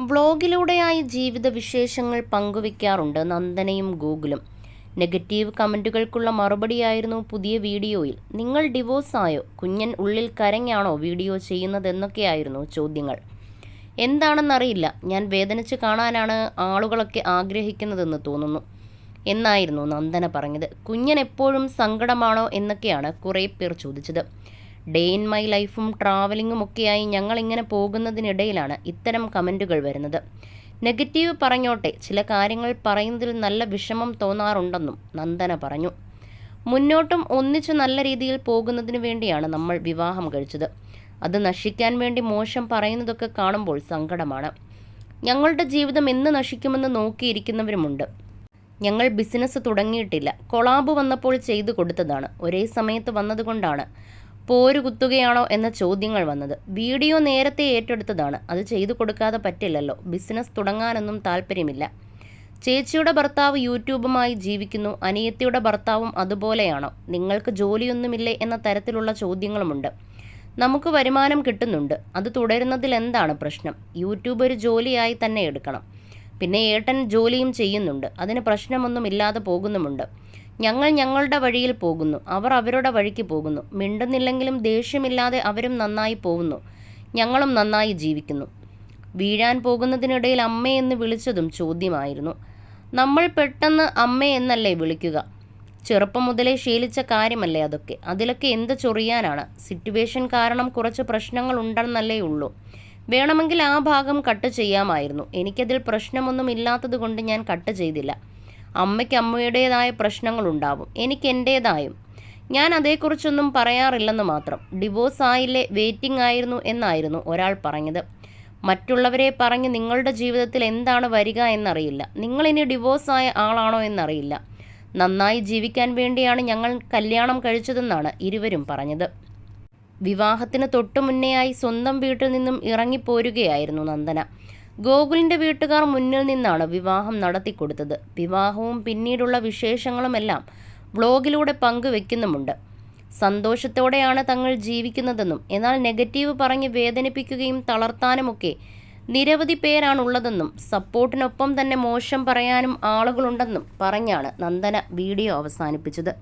വ്ളോഗിലൂടെയായി ജീവിത വിശേഷങ്ങൾ പങ്കുവെക്കാറുണ്ട് നന്ദനയും ഗൂഗിളും. നെഗറ്റീവ് കമന്റുകൾക്കുള്ള മറുപടിയായിരുന്നു പുതിയ വീഡിയോയിൽ. നിങ്ങൾ ഡിവോഴ്സ് ആയോ? കുഞ്ഞൻ ഉള്ളിൽ കരഞ്ഞാണോ വീഡിയോ ചെയ്യുന്നതെന്നൊക്കെയായിരുന്നു ചോദ്യങ്ങൾ. എന്താണെന്നറിയില്ല. ഞാൻ വേദനിച്ച് കാണാനാണ് ആളുകളൊക്കെ ആഗ്രഹിക്കുന്നതെന്ന് തോന്നുന്നു എന്നായിരുന്നു നന്ദന പറഞ്ഞത്. കുഞ്ഞൻ എപ്പോഴും സങ്കടമാണോ? എന്നൊക്കെയാണ് കുറേ പേർ ചോദിച്ചത്. ഡേ ഇൻ മൈ ലൈഫും ട്രാവലിങ്ങും ഒക്കെയായി ഞങ്ങൾ ഇങ്ങനെ പോകുന്നതിനിടയിലാണ് ഇത്തരം കമന്റുകൾ വരുന്നത്. നെഗറ്റീവ് പറഞ്ഞോട്ടെ ചില കാര്യങ്ങൾ പറയുന്നതിൽ നല്ല വിഷമം തോന്നാറുണ്ടെന്നും നന്ദന പറഞ്ഞു. മുന്നോട്ടും ഒന്നിച്ചു നല്ല രീതിയിൽ പോകുന്നതിന് വേണ്ടിയാണ് നമ്മൾ വിവാഹം കഴിച്ചത്. അത് നശിക്കാൻ വേണ്ടി മോശം പറയുന്നതൊക്കെ കാണുമ്പോൾ സങ്കടമാണ്. ഞങ്ങളുടെ ജീവിതം എന്ന് നശിക്കുമെന്ന് നോക്കിയിരിക്കുന്നവരുമുണ്ട്. ഞങ്ങൾ ബിസിനസ് തുടങ്ങിയിട്ടില്ല. കൊളാബ് വന്നപ്പോൾ ചെയ്തു കൊടുത്തതാണ്. ഒരേ സമയത്ത് വന്നതുകൊണ്ടാണ്. പോരു കുത്തുകയാണോ എന്ന ചോദ്യങ്ങൾ വന്നത്. വീഡിയോ നേരത്തെ ഏറ്റെടുത്തതാണ്. അത് ചെയ്തു കൊടുക്കാതെ പറ്റില്ലല്ലോ. ബിസിനസ് തുടങ്ങാനൊന്നും താല്പര്യമില്ല. ചേച്ചിയുടെ ഭർത്താവ് യൂട്യൂബുമായി ജീവിക്കുന്നു. അനിയത്തിയുടെ ഭർത്താവും അതുപോലെയാണോ? നിങ്ങൾക്ക് ജോലിയൊന്നുമില്ലേ എന്ന തരത്തിലുള്ള ചോദ്യങ്ങളുമുണ്ട്. നമുക്ക് വരുമാനം കിട്ടുന്നുണ്ട്. അത് തുടരുന്നതിൽ എന്താണ് പ്രശ്നം? യൂട്യൂബ് ഒരു ജോലിയായി തന്നെ എടുക്കണം. പിന്നെ ഏട്ടൻ ജോലിയും ചെയ്യുന്നുണ്ട്. അതിന് പ്രശ്നമൊന്നും ഇല്ലാതെ പോകുന്നുമുണ്ട്. ഞങ്ങൾ ഞങ്ങളുടെ വഴിയിൽ പോകുന്നു. അവർ അവരുടെ വഴിക്ക് പോകുന്നു. മിണ്ടുന്നില്ലെങ്കിലും ദേഷ്യമില്ലാതെ അവരും നന്നായി പോകുന്നു. ഞങ്ങളും നന്നായി ജീവിക്കുന്നു. വീഴാൻ പോകുന്നതിനിടയിൽ അമ്മയെന്ന് വിളിച്ചതും ചോദ്യമായിരുന്നു. നമ്മൾ പെട്ടെന്ന് അമ്മയെന്നല്ലേ വിളിക്കുക? ചെറുപ്പം മുതലേ ശീലിച്ച കാര്യമല്ലേ അതൊക്കെ? അതിലൊക്കെ എന്ത് ചൊറിയാനാണ്? സിറ്റുവേഷൻ കാരണം കുറച്ച് പ്രശ്നങ്ങൾ ഉണ്ടെന്നല്ലേ ഉള്ളൂ. വേണമെങ്കിൽ ആ ഭാഗം കട്ട് ചെയ്യാമായിരുന്നു. എനിക്കതിൽ പ്രശ്നമൊന്നും ഇല്ലാത്തത് കൊണ്ട് ഞാൻ കട്ട് ചെയ്തില്ല. അമ്മയ്ക്ക് അമ്മയുടേതായ പ്രശ്നങ്ങളുണ്ടാവും. എനിക്ക് എന്റേതായും ഞാൻ അതേക്കുറിച്ചൊന്നും പറയാറില്ലെന്ന് മാത്രം. ഡിവോഴ്സ് ആയില്ലേ? വെയിറ്റിംഗ് ആയിരുന്നു എന്നായിരുന്നു ഒരാൾ പറഞ്ഞത്. മറ്റുള്ളവരെ പറഞ്ഞ് നിങ്ങളുടെ ജീവിതത്തിൽ എന്താണ് വരിക എന്നറിയില്ല. നിങ്ങളിനി ആയ ആളാണോ എന്നറിയില്ല. നന്നായി ജീവിക്കാൻ വേണ്ടിയാണ് ഞങ്ങൾ കല്യാണം കഴിച്ചതെന്നാണ് ഇരുവരും പറഞ്ഞത്. വിവാഹത്തിന് തൊട്ടു മുന്നേയായി സ്വന്തം വീട്ടിൽ നിന്നും ഇറങ്ങിപ്പോരുകയായിരുന്നു നന്ദന. ഗോകുലിന്റെ വീട്ടുകാർ മുന്നിൽ നിന്നാണ് വിവാഹം നടത്തിക്കൊടുത്തത്. വിവാഹവും പിന്നീടുള്ള വിശേഷങ്ങളുമെല്ലാം വ്ളോഗിലൂടെ പങ്കുവെക്കുന്നുമുണ്ട്. സന്തോഷത്തോടെയാണ് തങ്ങൾ ജീവിക്കുന്നതെന്നും എന്നാൽ നെഗറ്റീവ് പറഞ്ഞ് വേദനിപ്പിക്കുകയും തളർത്താനുമൊക്കെ നിരവധി പേരാണുള്ളതെന്നും സപ്പോർട്ടിനൊപ്പം തന്നെ മോശം പറയാനും ആളുകളുണ്ടെന്നും പറഞ്ഞാണ് നന്ദന വീഡിയോ അവസാനിപ്പിച്ചത്.